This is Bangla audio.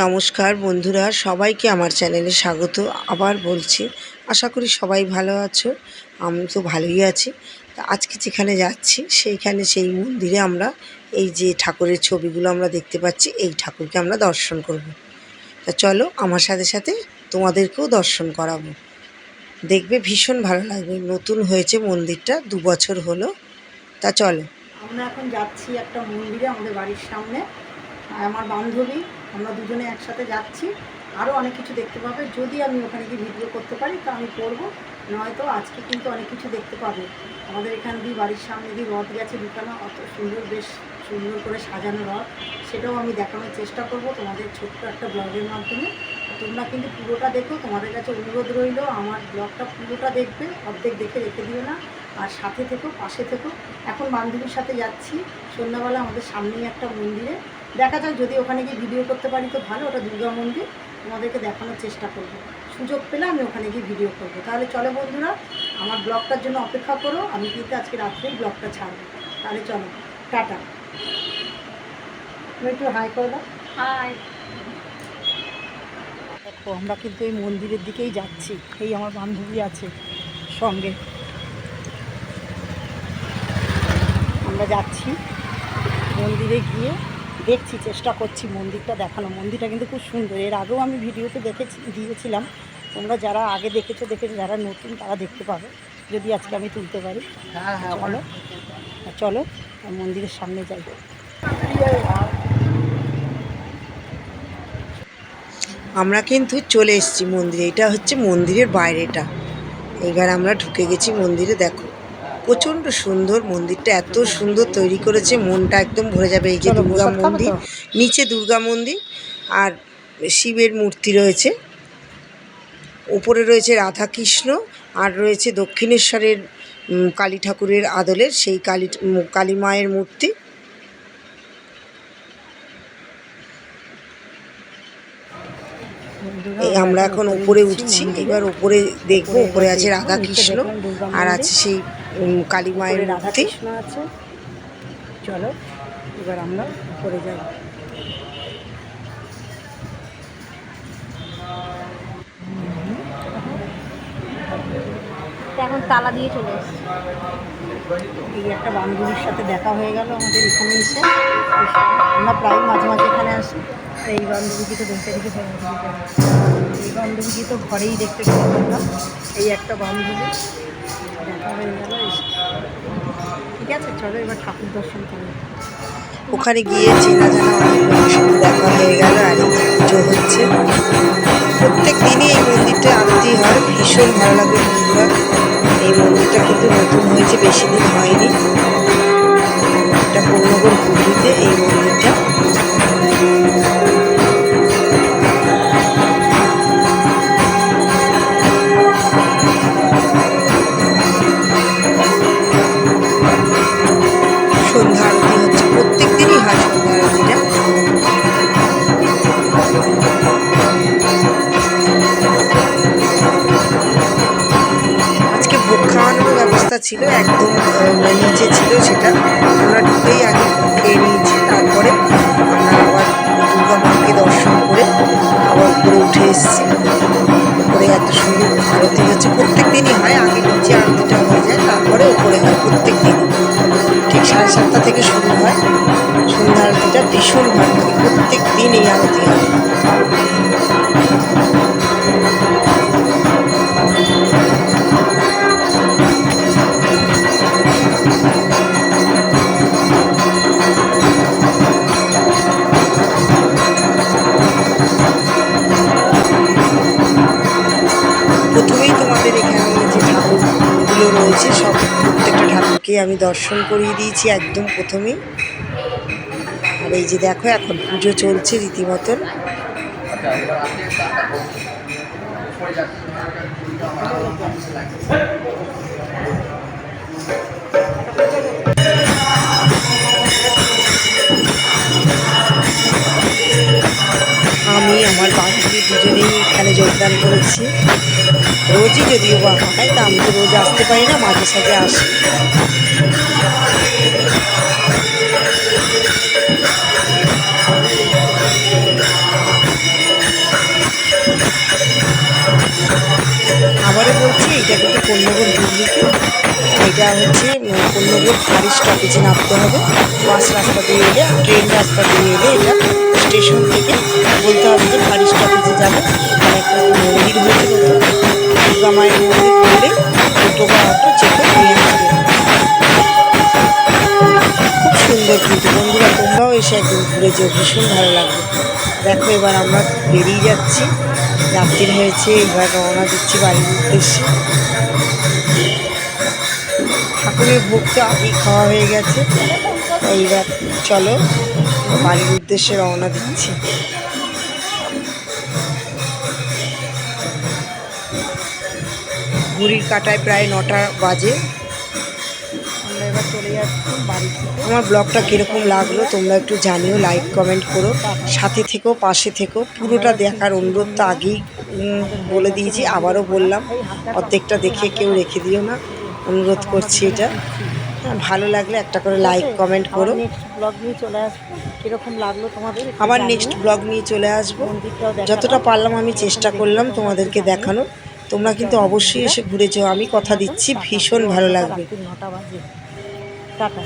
নমস্কার বন্ধুরা, সবাইকে আমার চ্যানেলে স্বাগত। আবার বলছি, আশা করি সবাই ভালো আছো আমি তো ভালোই আছি। তা আজকে যেখানে যাচ্ছি, সেইখানে সেই মন্দিরে আমরা, এই যে ঠাকুরের ছবিগুলো আমরা দেখতে পাচ্ছি, এই ঠাকুরকে আমরা দর্শন করব। তা চলো, আমার সাথে সাথে তোমাদেরকেও দর্শন করাবো। দেখবে ভীষণ ভালো লাগবে, নতুন হয়েছে মন্দিরটা, দু বছর হলো। তা চলো। আমরা এখন যাচ্ছি একটা মন্দিরে আমাদের বাড়ির সামনে। আমার বান্ধবী আমরা দুজনে একসাথে যাচ্ছি। আরও অনেক কিছু দেখতে পাবে। যদি আমি ওখানে গিয়ে ভিডিও করতে পারি, তো আমি করব। নয়তো আজকে কিন্তু অনেক কিছু দেখতে পাবে। আমাদের এখান দিয়ে বাড়ির সামনে দিয়ে রথ গেছে দুখানা। অত সুন্দর, বেশ সুন্দর করে সাজানো রথ। সেটাও আমি দেখানোর চেষ্টা করব তোমাদের ছোট্ট একটা ব্লগের মাধ্যমে। তোমরা কিন্তু পুরোটা দেখো। তোমাদের কাছে অনুরোধ রইল, আমার ব্লগটা পুরোটা দেখবে, অর্ধেক দেখে রেখে দিও না। আর সাথে থেকো, পাশে থেকো। এখন বান্ধবীর সাথে যাচ্ছি। সন্ধ্যাবেলা আমাদের সামনেই একটা মন্দিরে। দেখা যাক যদি ওখানে গিয়ে ভিডিও করতে পারি তো ভালো ওটা দুর্গা মন্দির। তোমাদেরকে দেখানোর চেষ্টা করব। সুযোগ পেলে আমি ওখানে গিয়ে ভিডিও করব। তাহলে চলো বন্ধুরা আমার ব্লগটার জন্য অপেক্ষা করো। আমি কিন্তু আজকে রাত্রেই ব্লগটা ছাড়বো। তাহলে চলো টাটা। একটু হাই করে দাও। হাই দেখো আমরা কিন্তু এই মন্দিরের দিকেই যাচ্ছি। এই আমার বান্ধবী আছে সঙ্গে। আমরা যাচ্ছি মন্দিরে গিয়ে। দেখছি চেষ্টা করছি মন্দিরটা দেখানো। মন্দিরটা কিন্তু খুব সুন্দর। এর আগেও আমি ভিডিওতে দেখেছি দিয়েছিলাম। তোমরা যারা আগে দেখেছ দেখেছ যারা নতুন তারা দেখতে পাবে। যদি আজকে আমি তুলতে পারি চলো। চলো মন্দিরের সামনে যাই। আমরা কিন্তু চলে এসেছি মন্দিরে। এটা হচ্ছে মন্দিরের বাইরেটা। এবার আমরা ঢুকে গেছি মন্দিরে দেখো। প্রচণ্ড সুন্দর মন্দিরটা এত সুন্দর তৈরি করেছে মনটা একদম ভরে যাবে। এই যে দুর্গা মন্দির নিচে দুর্গা মন্দির আর শিবের মূর্তি রয়েছে। উপরে রয়েছে রাধাকৃষ্ণ আর রয়েছে দক্ষিণেশ্বরের কালী ঠাকুরের আদলের সেই কালী কালী মায়ের মূর্তি। এই আমরা এখন উপরে উঠছি। এবার উপরে দেখব উপরে আছে রাধা কৃষ্ণ আর আছে সেই কালী মায়ের মূর্তি। কৃষ্ণ আছে। চলো এবার আমরা উপরে যাই। এখন তালা দিয়ে চলে এসেছি। এই একটা বান্ধবীর সাথে দেখা হয়ে গেল আমাদের এখানে এসে। আমরা প্রায় মাঝে মাঝে এখানে আসি। এই বান্ধবীকে তো দেখতে দেখে এই বান্ধবীকে তো ঘরেই দেখতে পেলাম এই একটা বান্ধবী। ঠিক আছে, চলো এবার ঠাকুর দর্শন ওখানে গিয়ে চেনা জানা অনেক দেখা হয়ে গেল, আর পুজো হচ্ছে। প্রত্যেক দিনই এই মন্দিরটা আরতি হয়, ভীষণ ভালো লাগে। নিচে ছিল সেটা আমরা ঢুকেই আগে খেয়ে নিয়েছি। তারপরে আমরা আবার দুর্গা মাকে দর্শন করে আবার উপরে উঠে এসেছি। উপরে এত সুন্দর আরতি হচ্ছে। প্রত্যেক দিনই হয়, আগে নিচে আরতিটা হয়ে যায়, তারপরে উপরে হয় প্রত্যেক দিন। ঠিক সাড়ে সাতটা থেকে শুরু হয়। সন্ধ্যা আরতিটা ভীষণ ভালো লাগে প্রত্যেক দিন এই আরতি হয়। রয়েছে সব প্রত্যেকটা ঠাকুরকে আমি দর্শন করিয়ে দিয়েছি একদম প্রথমেই। আর এই যে দেখো, এখন পুজো চলছে রীতিমতন। আমি আমার বান্ধবী দুজনেই এখানে যোগদান করেছি। রোজই যদিও বা ফাঁকাই তা আমি তো রোজ আসতে পারি না, মাঝে সাথে আসি। আবারও বলছি এটা কিন্তু কন্যাগর দুর্নীতি। এটা হচ্ছে কন্যাগর ফারি স্টপেজে নামতে হবে। বাস রাস্তা দিয়ে এলে, ট্রেন রাস্তা দিয়ে এলে এটা স্টেশন থেকে বলতে হবে যে ফারি স্টপেজে যাবে। মানে একটা খুব সুন্দর কিন্তু। বন্ধুরা, তোমরাও এসে একদিন ঘুরে ভীষণ ভালো লাগবে। দেখো, এবার আমরা বেরিয়ে যাচ্ছি। রাত্রির হয়েছে, এবার রওনা দিচ্ছি বাড়ির উদ্দেশ্যে। ঠাকুরের ভোগ তো আগেই খাওয়া হয়ে গেছে। এইবার চলো বাড়ির উদ্দেশ্যে রওনা দিচ্ছি। ঘড়ির কাটায় প্রায় নটা বাজে। আমরা এবার চলে যাচ্ছি বাড়ি আমার ব্লগটা কীরকম লাগল তোমরা একটু জানিও লাইক কমেন্ট করো। সাথে থেকো পাশে থেকো। পুরোটা দেখার অনুরোধ তো আগেই বলে দিয়েছি আবারও বললাম। অর্ধেকটা দেখে কেউ রেখে দিও না। অনুরোধ করছি এটা। হ্যাঁ, ভালো লাগলে একটা করে লাইক কমেন্ট করো। নেক্সট ব্লগ নিয়ে চলে আসব কীরকম লাগল তোমাদের? আবার নেক্সট ব্লগ নিয়ে চলে আসব। যতটা পারলাম আমি চেষ্টা করলাম তোমাদেরকে দেখানোর। তোমরা কিন্তু অবশ্যই এসে ঘুরে যাও। আমি কথা দিচ্ছি ভীষণ ভালো লাগবে। টাটা।